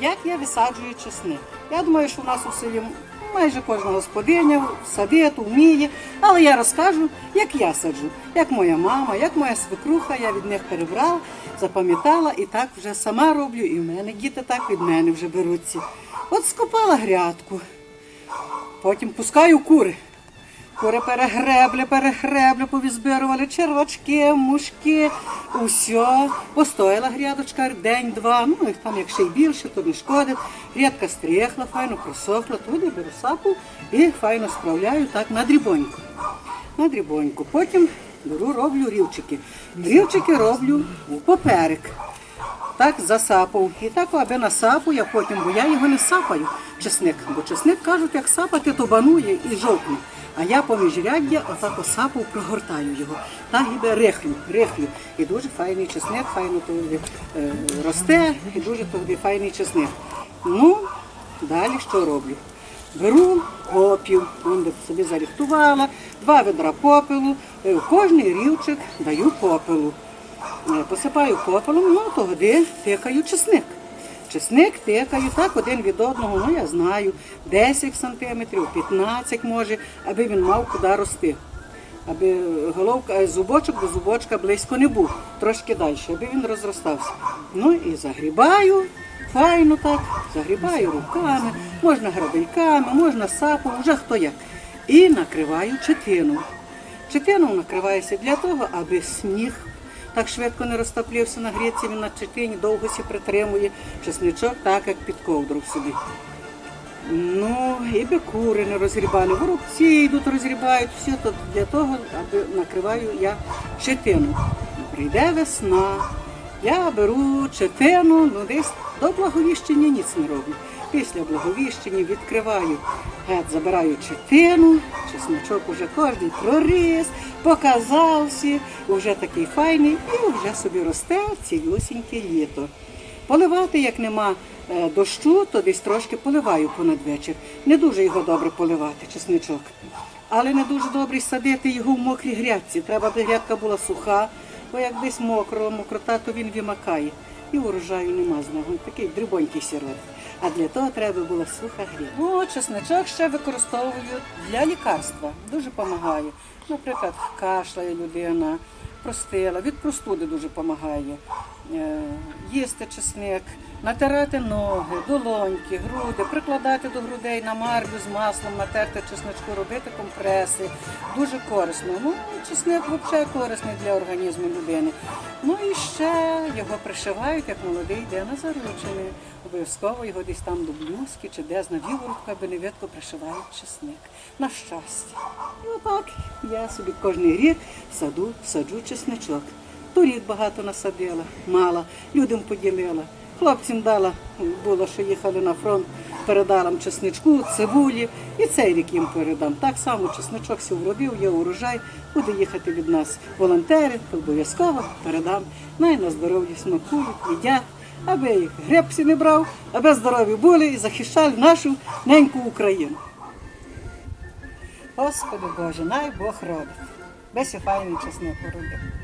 я висаджую чесник. Я думаю, що у нас у селі майже кожна господиня садить, вміє, але я розкажу, як я саджу, як моя мама, як моя свекруха, я від них перебрала, запам'ятала і так вже сама роблю, і в мене діти так від мене вже беруться. От скопала грядку, потім пускаю кури. Кури перегребли, перегребли, повізбирували червачки, мушки, усе. Постояла грядочка день-два, ну і там як ще й більше, то не шкодить. Грядка стріхла, файно просохла, туди беру сапу і файно справляю так на дрібоньку. На дрібоньку. Потім беру, роблю рівчики. Рівчики роблю в поперек. Так засапав. І так, аби насапу, я потім, бо я його не сапаю, чесник. Бо чесник кажуть, як сапати, то банує і жовтне. А я поміж ряддя отак осапав, прогортаю його. Так іде рихлю, рихлю. І дуже файний чесник, файно то е, росте, і дуже тоді файний чесник. Ну, далі що роблю? Беру попів, он де собі зарихтувала, два ведра попелу, е, кожний рівчик даю попелу. Е, Посипаю попелом, ну тоді тикаю чесник. Чесник тикаю так один від одного, ну я знаю, 10 сантиметрів, 15 може, аби він мав куди рости. Аби головка, е, зубочок до зубочка близько не був, трошки далі, аби він розростався. Ну і загрібаю, файно так, загрібаю руками, можна грабельками, можна сапом, вже хто як. І накриваю четину. Четином накривається для того, аби сніг так швидко не розтоплівся гріці, він на четині довго сі притримує чесничок, так як під ковдру собі. Ну, і би кури не розгрібали, воробці йдуть, розгрібають, все то для того, аби накриваю я четину. Прийде весна, я беру четину, ну десь до благовіщення ніц не роблю. Після благовіщення відкриваю, геть, забираю четину, чесночок уже кожен проріс, показався, вже такий файний і вже собі росте цілюсіньке літо. Поливати, як нема е, дощу, то десь трошки поливаю понад вечір. Не дуже його добре поливати, чесничок. Але не дуже добре садити його в мокрій грядці. Треба, аби грядка була суха, бо як десь мокро, мокрота, то він вимакає. І урожаю нема з нього. Такий дрібонький сірот. А для того треба була суха грядка. Ну, чесничок ще використовую для лікарства. Дуже допомагає. Наприклад, кашляє людина, простила, від простуди дуже допомагає. Е, Їсти чесник, натирати ноги, долоньки, груди, прикладати до грудей на марлю з маслом, натерти чесночку, робити компреси. Дуже корисно. Ну, чесник взагалі корисний для організму людини. Ну і ще його пришивають, як молодий йде на заручений. Обов'язково його десь там до блюзки чи десь на віворотку, аби не видко пришивають чесник. На щастя. І отак я собі кожен рік саду, саджу чесничок. Торік багато насадила, мала, людям поділила. Хлопцям дала, було, що їхали на фронт, передала чесничку, цибулі. І цей рік їм передам. Так само чесничок сів вродив, є урожай, буде їхати від нас волонтери, обов'язково передам. Най на здоров'я смакують, їдять, аби їх гребці не брав, аби здорові були і захищали нашу неньку Україну. Господи Боже, най Бог робить. Весь файний чесник робить.